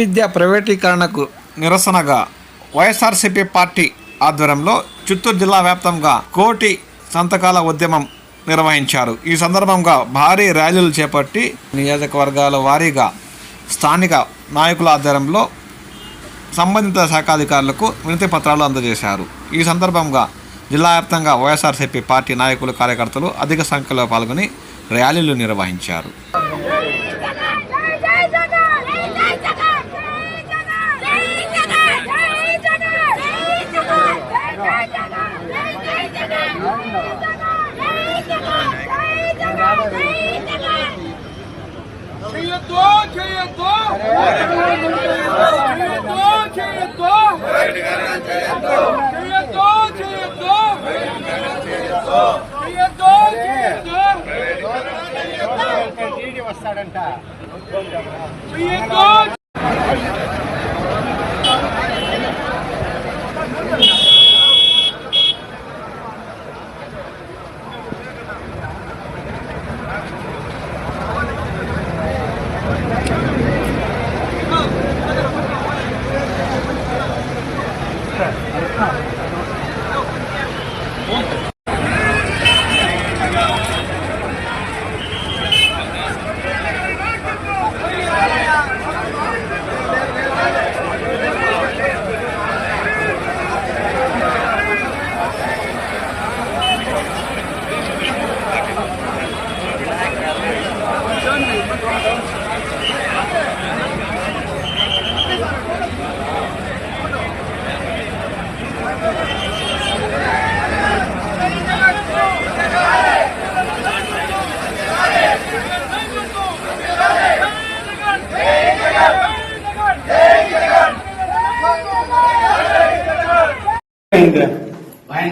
విద్య ప్రైవేటీకరణకు నిరసనగా వైఎస్ఆర్సీపీ పార్టీ ఆధ్వర్యంలో చిత్తూరు జిల్లా వ్యాప్తంగా కోటి సంతకాల ఉద్యమం నిర్వహించారు. ఈ సందర్భంగా భారీ ర్యాలీలు చేపట్టి నియోజకవర్గాల వారీగా స్థానిక నాయకుల ఆధ్వర్యంలో సంబంధిత శాఖాధికారులకు వినతి పత్రాలు అందజేశారు. ఈ సందర్భంగా జిల్లా వ్యాప్తంగా వైఎస్ఆర్సీపీ పార్టీ నాయకులు కార్యకర్తలు అధిక సంఖ్యలో పాల్గొని ర్యాలీలు నిర్వహించారు. చేయొద్దు చేయొద్దు చేయొద్దు చేయొద్దు చేయొద్దు చేయొద్దు చేయొద్దు 还是看我们的感受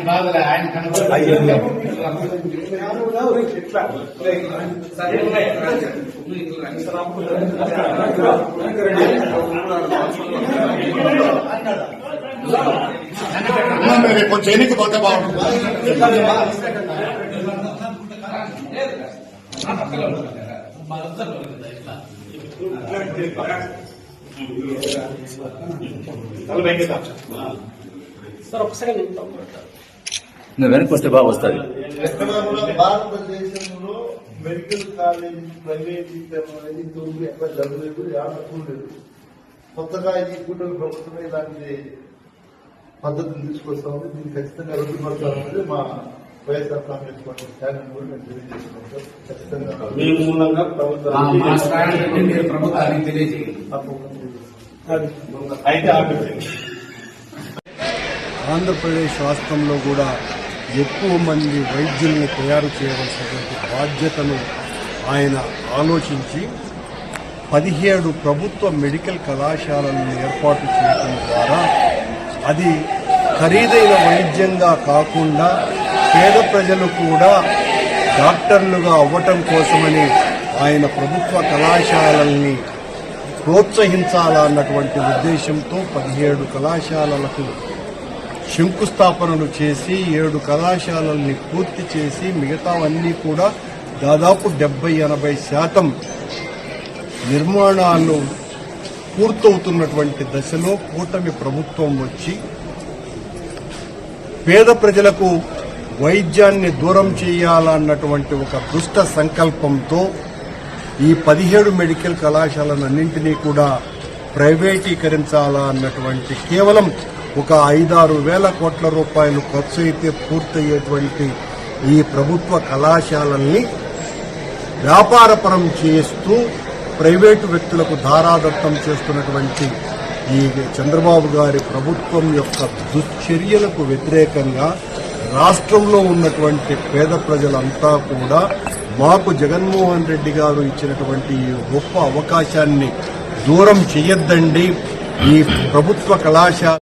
బాధలే ఆయన కనబడలేదు. అన్నా మీరు కొంచెం ఎన్నిక పోతే బాగుంటుంది. నువ్వు వెనక్కి వస్తే బాగా వస్తుంది. భారతదేశంలో మెడికల్ కాలేజ్ ప్రైవేటీకరణ అనేది ఇంతవరకు ఎక్కడ జరగలేదు యాడకు లేదు. కొత్తగా ఇది కూటమి ప్రభుత్వమే ఇలాంటి పద్ధతిని తీసుకొస్తా ఉంది. దీన్ని ఖచ్చితంగా రద్దుపడతామనేది మా వైఎస్ఆర్ కాంగ్రెస్ పార్టీ స్థానం కూడా మేము తెలియజేసుకుంటాం ఖచ్చితంగా మీ మూలంగా ప్రభుత్వానికి తెలియజేయండి. తప్పకుండా. అయితే ఆంధ్రప్రదేశ్ రాష్ట్రంలో కూడా ఎక్కువ మంది వైద్యుల్ని తయారు చేయవలసినటువంటి బాధ్యతను ఆయన ఆలోచించి పదిహేడు ప్రభుత్వ మెడికల్ కళాశాలలను ఏర్పాటు చేయడం ద్వారా అది ఖరీదైన వైద్యంగా కాకుండా పేద ప్రజలు కూడా డాక్టర్లుగా అవ్వటం కోసమని ఆయన ప్రభుత్వ కళాశాలల్ని ప్రోత్సహించాలన్నటువంటి ఉద్దేశంతో పదిహేడు కళాశాలలకు శంకుస్థాపనలు చేసి ఏడు కళాశాలల్ని పూర్తి చేసి మిగతావన్నీ కూడా దాదాపు డెబ్బై ఎనభై శాతం నిర్మాణాలు పూర్తవుతున్నటువంటి దశలో కూటమి ప్రభుత్వం వచ్చి పేద ప్రజలకు వైద్యాన్ని దూరం చేయాలన్నటువంటి ఒక దుష్ట సంకల్పంతో ఈ పదిహేడు మెడికల్ కళాశాలలన్నింటినీ కూడా ప్రైవేటీకరించాలా అన్నటువంటి కేవలం ఒక ఐదారు వేల కోట్ల రూపాయలు ఖర్చు అయితే పూర్తయ్యేటువంటి ఈ ప్రభుత్వ కళాశాలల్ని వ్యాపారపరం చేస్తూ ప్రైవేటు వ్యక్తులకు ధారాదత్తం చేస్తున్నటువంటి ఈ చంద్రబాబు గారి ప్రభుత్వం యొక్క దుశ్చర్యలకు వ్యతిరేకంగా రాష్ట్రంలో ఉన్నటువంటి పేద ప్రజలంతా కూడా మాకు జగన్మోహన్ రెడ్డి గారు ఇచ్చినటువంటి ఈ గొప్ప అవకాశాన్ని దూరం చేయొద్దండి ఈ ప్రభుత్వ కళాశాల